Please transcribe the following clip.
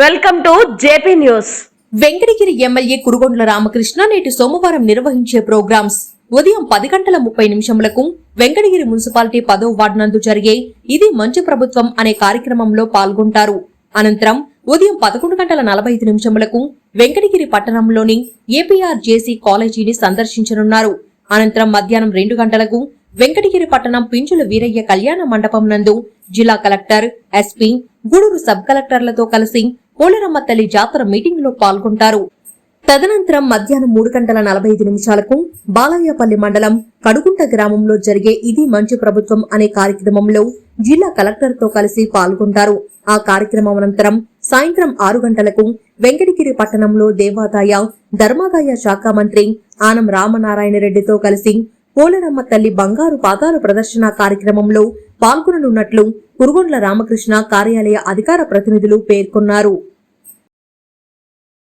Welcome to JP news. Venkatagiri MLA Kurugondla Ramakrishna నేటి సోమవారం నిర్వహించే ప్రోగ్రామ్స్. ఉదయం పది గంటల ముప్పై నిమిషములకు వెంకటగిరి మున్సిపాలిటీ పదో వార్డు నందు జరిగే ఇది మంచి ప్రభుత్వం అనే కార్యక్రమంలో పాల్గొంటారు. అనంతరం ఉదయం పదకొండు గంటల నలభై ఐదు నిమిషములకు వెంకటగిరి పట్టణంలోని ఏపీఆర్ జేసీ కాలేజీని సందర్శించనున్నారు. అనంతరం మధ్యాహ్నం రెండు గంటలకు వెంకటగిరి పట్టణం పింఛుల వీరయ్య కళ్యాణ మండపం నందు జిల్లా కలెక్టర్ ఎస్పీ గూడూరు సబ్ కలెక్టర్లతో కలిసి పోలేరమ్మ తల్లి జాతర మీటింగ్లో పాల్గొంటారు. తదనంతరం మధ్యాహ్నం మూడు గంటల నలభై ఐదు నిమిషాలకు బాలయ్యపల్లి మండలం కడుగుంట గ్రామంలో జరిగే ఇది మంచి ప్రభుత్వం అనే కార్యక్రమంలో జిల్లా కలెక్టర్తో కలిసి పాల్గొంటారు. ఆ కార్యక్రమం అనంతరం సాయంత్రం ఆరు గంటలకు వెంకటగిరి పట్టణంలో దేవాదాయ ధర్మాదాయ శాఖ మంత్రి ఆనం రామనారాయణ రెడ్డితో కలిసి పోలరమ్మ తల్లి బంగారు పాదాల ప్రదర్శన కార్యక్రమంలో పాల్గొననున్నట్లు కురుగొండ్ల రామకృష్ణ కార్యాలయ అధికార ప్రతినిధులు పేర్కొన్నారు.